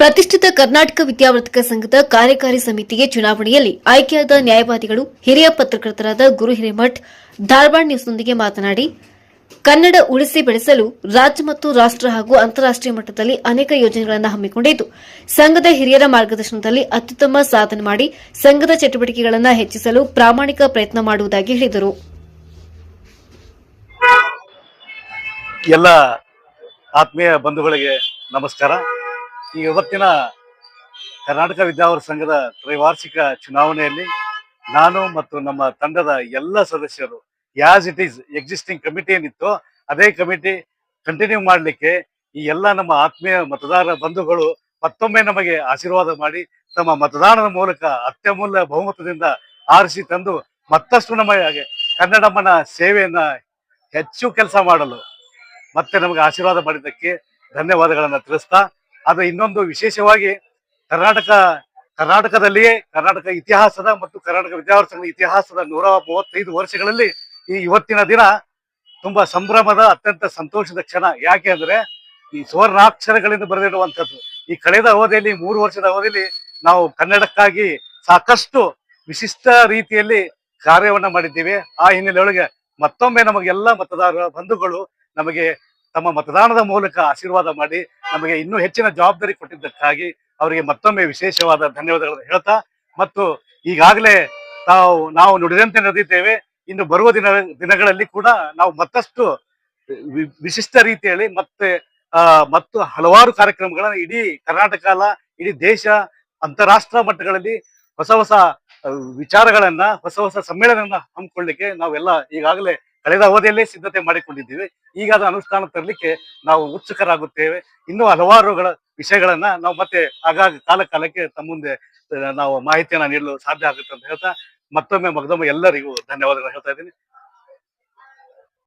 ಪ್ರತಿಷ್ಠಿತ ಕರ್ನಾಟಕ ವಿದ್ಯಾವರ್ಧಕ ಸಂಘದ ಕಾರ್ಯಕಾರಿ ಸಮಿತಿಗೆ ಚುನಾವಣೆಯಲ್ಲಿ ಆಯ್ಕೆಯಾದ ನ್ಯಾಯವಾದಿಗಳು ಹಿರಿಯ ಪತ್ರಕರ್ತರಾದ ಗುರು ಹಿರೇಮಠ್ ಧಾರವಾಡ ನ್ಯೂಸ್ನೊಂದಿಗೆ ಮಾತನಾಡಿ, ಕನ್ನಡ ಉಳಿಸಿ ಬೆಳೆಸಲು ರಾಜ್ಯ ಮತ್ತು ರಾಷ್ಟ್ರ ಹಾಗೂ ಅಂತಾರಾಷ್ಟೀಯ ಮಟ್ಟದಲ್ಲಿ ಅನೇಕ ಯೋಜನೆಗಳನ್ನು ಹಮ್ಮಿಕೊಂಡಿದ್ದು, ಸಂಘದ ಹಿರಿಯರ ಮಾರ್ಗದರ್ಶನದಲ್ಲಿ ಅತ್ಯುತ್ತಮ ಸಾಧನೆ ಮಾಡಿ ಸಂಘದ ಚಟುವಟಿಕೆಗಳನ್ನು ಹೆಚ್ಚಿಸಲು ಪ್ರಾಮಾಣಿಕ ಪ್ರಯತ್ನ ಮಾಡುವುದಾಗಿ ಹೇಳಿದರು. ಎಲ್ಲ ಆತ್ಮೀಯ ಬಂಧುಗಳಿಗೆ ನಮಸ್ಕಾರ. ಈ ಇವತ್ತಿನ ಕರ್ನಾಟಕ ವಿದ್ಯಾವರ ಸಂಘದ ತ್ರೈವಾರ್ಷಿಕ ಚುನಾವಣೆಯಲ್ಲಿ ನಾನು ಮತ್ತು ನಮ್ಮ ತಂಡದ ಎಲ್ಲ ಸದಸ್ಯರು as it is existing committee ಏನಿತ್ತು ಅದೇ ಕಮಿಟಿ ಕಂಟಿನ್ಯೂ ಮಾಡಲಿಕ್ಕೆ ಈ ಎಲ್ಲ ನಮ್ಮ ಆತ್ಮೀಯ ಮತದಾರ ಬಂಧುಗಳು ಮತ್ತೊಮ್ಮೆ ನಮಗೆ ಆಶೀರ್ವಾದ ಮಾಡಿ ತಮ್ಮ ಮತದಾನದ ಮೂಲಕ ಅತ್ಯಮೂಲ್ಯ ಬಹುಮತದಿಂದ ಆರಿಸಿ ತಂದು ಮತ್ತಷ್ಟು ನಮಗೆ ಕನ್ನಡಮ್ಮನ ಸೇವೆಯನ್ನ ಹೆಚ್ಚು ಕೆಲಸ ಮಾಡಲು ಮತ್ತೆ ನಮಗೆ ಆಶೀರ್ವಾದ ಮಾಡಿದ್ದಕ್ಕೆ ಧನ್ಯವಾದಗಳನ್ನು ತಿಳಿಸ್ತಾ ಅದು ಇನ್ನೊಂದು ವಿಶೇಷವಾಗಿ ಕರ್ನಾಟಕ, ಕರ್ನಾಟಕದಲ್ಲಿಯೇ ಕರ್ನಾಟಕ ಇತಿಹಾಸದ ಮತ್ತು ಕರ್ನಾಟಕ ವಿದ್ಯಾರ್ಥಿ ಇತಿಹಾಸದ ನೂರ ಮೂವತ್ತೈದು ವರ್ಷಗಳಲ್ಲಿ ಈ ಇವತ್ತಿನ ದಿನ ತುಂಬಾ ಸಂಭ್ರಮದ, ಅತ್ಯಂತ ಸಂತೋಷದ ಕ್ಷಣ. ಯಾಕೆ ಅಂದ್ರೆ ಈ ಸುವರ್ಣಾಕ್ಷರಗಳಿಂದ ಬರೆದಿಡುವಂಥದ್ದು. ಈ ಕಳೆದ ಅವಧಿಯಲ್ಲಿ, ಮೂರು ವರ್ಷದ ಅವಧಿಯಲ್ಲಿ ನಾವು ಕನ್ನಡಕ್ಕಾಗಿ ಸಾಕಷ್ಟು ವಿಶಿಷ್ಟ ರೀತಿಯಲ್ಲಿ ಕಾರ್ಯವನ್ನ ಮಾಡಿದ್ದೀವಿ. ಆ ಹಿನ್ನೆಲೆಯೊಳಗೆ ಮತ್ತೊಮ್ಮೆ ನಮಗೆಲ್ಲ ಮತದಾರರ ಬಂಧುಗಳು ನಮಗೆ ತಮ್ಮ ಮತದಾನದ ಮೂಲಕ ಆಶೀರ್ವಾದ ಮಾಡಿ ನಮಗೆ ಇನ್ನೂ ಹೆಚ್ಚಿನ ಜವಾಬ್ದಾರಿ ಕೊಟ್ಟಿದ್ದಕ್ಕಾಗಿ ಅವರಿಗೆ ಮತ್ತೊಮ್ಮೆ ವಿಶೇಷವಾದ ಧನ್ಯವಾದಗಳನ್ನು ಹೇಳ್ತಾ ಮತ್ತು ಈಗಾಗಲೇ ತಾವು, ನಾವು ನುಡಿದಂತೆ ನಡೆದಿದ್ದೇವೆ. ಇನ್ನು ಬರುವ ದಿನ, ದಿನಗಳಲ್ಲಿ ಕೂಡ ನಾವು ಮತ್ತಷ್ಟು ವಿಶಿಷ್ಟ ರೀತಿಯಲ್ಲಿ ಮತ್ತೆ ಮತ್ತು ಹಲವಾರು ಕಾರ್ಯಕ್ರಮಗಳನ್ನ ಇಡೀ ಕರ್ನಾಟಕ ಅಲ್ಲ, ಇಡೀ ದೇಶ ಅಂತಾರಾಷ್ಟ್ರ ಮಟ್ಟಗಳಲ್ಲಿ ಹೊಸ ಹೊಸ ವಿಚಾರಗಳನ್ನ, ಹೊಸ ಹೊಸ ಸಮ್ಮೇಳನ ಹಮ್ಮಿಕೊಳ್ಳಿಕ್ಕೆ ನಾವೆಲ್ಲ ಈಗಾಗಲೇ ಕಳೆದ ಅವಧಿಯಲ್ಲೇ ಸಿದ್ಧತೆ ಮಾಡಿಕೊಂಡಿದ್ದೀವಿ. ಈಗ ಅದು ಅನುಷ್ಠಾನ ತರಲಿಕ್ಕೆ ನಾವು ಉತ್ಸುಕರಾಗುತ್ತೇವೆ. ಇನ್ನೂ ಹಲವಾರುಗಳ ವಿಷಯಗಳನ್ನ ನಾವು ಮತ್ತೆ ಆಗಾಗ ಕಾಲ ಕಾಲಕ್ಕೆ ತಮ್ಮ ಮುಂದೆ ನಾವು ಮಾಹಿತಿಯನ್ನ ನೀಡಲು ಸಾಧ್ಯ ಆಗುತ್ತೆ ಅಂತ ಹೇಳ್ತಾ ಮತ್ತೊಮ್ಮೆ ಮಗದೊಮ್ಮೆ ಎಲ್ಲರಿಗೂ ಧನ್ಯವಾದಗಳು ಹೇಳ್ತಾ ಇದ್ದೀನಿ.